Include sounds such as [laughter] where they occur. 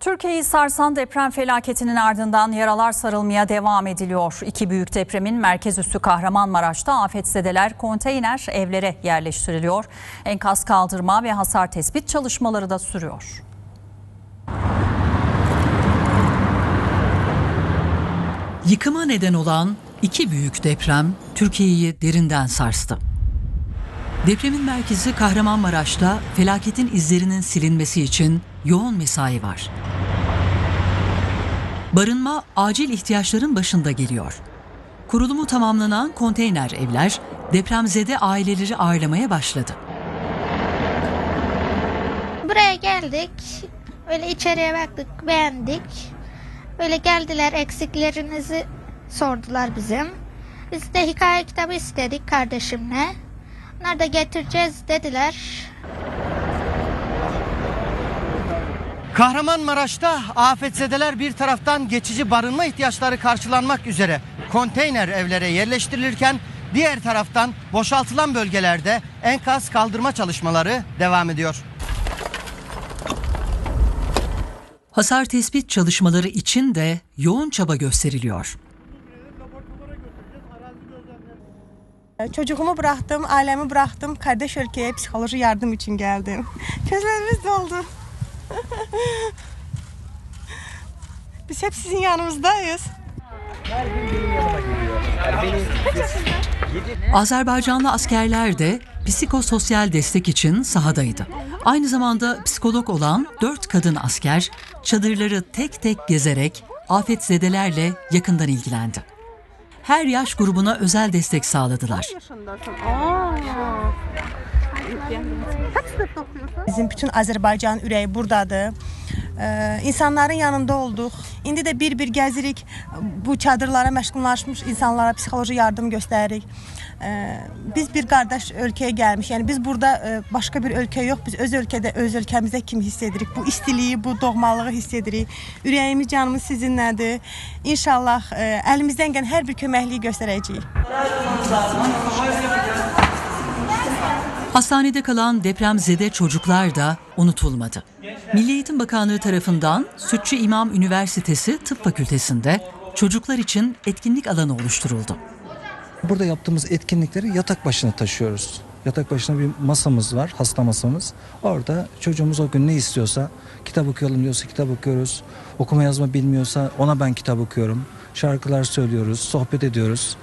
Türkiye'yi sarsan deprem felaketinin ardından yaralar sarılmaya devam ediliyor. İki büyük depremin merkez üssü Kahramanmaraş'ta afetzedeler konteyner evlere yerleştiriliyor. Enkaz kaldırma ve hasar tespit çalışmaları da sürüyor. Yıkıma neden olan iki büyük deprem Türkiye'yi derinden sarstı. Depremin merkezi Kahramanmaraş'ta felaketin izlerinin silinmesi için yoğun mesai var. Barınma acil ihtiyaçların başında geliyor. Kurulumu tamamlanan konteyner evler depremzede aileleri ağırlamaya başladı. Buraya geldik. Öyle içeriye baktık, beğendik. Böyle geldiler, eksiklerinizi sordular bizim. Biz de hikaye kitabı istedik kardeşimle. Onlar da getireceğiz dediler. Kahramanmaraş'ta afetzedeler bir taraftan geçici barınma ihtiyaçları karşılanmak üzere konteyner evlere yerleştirilirken diğer taraftan boşaltılan bölgelerde enkaz kaldırma çalışmaları devam ediyor. Hasar tespit çalışmaları için de yoğun çaba gösteriliyor. Çocuğumu bıraktım, ailemi bıraktım. Kardeş ülkeye psikoloji yardım için geldim. [laughs] Gözlerimiz doldu. Biz hep sizin yanınızdayız. Azerbaycanlı askerler de psikososyal destek için sahadaydı. Aynı zamanda psikolog olan dört kadın asker çadırları tek tek gezerek afetzedelerle yakından ilgilendi. Her yaş grubuna özel destek sağladılar. Bizim bütün Azerbaycan ürəyi buradadır. Ee, insanların yanında olduq. İndi də bir-bir gəzirik. Bu çadırlara məşğullaşmış insanlara psixoloji yardım göstəririk. Ee, biz bir qardaş ölkəyə gəlmiş. Yəni biz burada e, başqa bir ölkə yox, biz öz ölkədə öz ölkəmizdə kimi hiss. Bu istiliyi, bu doğmalığı hiss edirik. Canımız sizinlədir. İnşallah e, əlimizdən gələn hər bir köməkliyi göstərəcəyik. Hastanede kalan depremzede çocuklar da unutulmadı. Milli Eğitim Bakanlığı tarafından Sütçü İmam Üniversitesi Tıp Fakültesi'nde çocuklar için etkinlik alanı oluşturuldu. Burada yaptığımız etkinlikleri yatak başına taşıyoruz. Yatak başına bir masamız var, hasta masamız. Orada çocuğumuz o gün ne istiyorsa, kitap okuyalım diyorsa kitap okuyoruz. Okuma yazma bilmiyorsa ona ben kitap okuyorum. Şarkılar söylüyoruz, sohbet ediyoruz.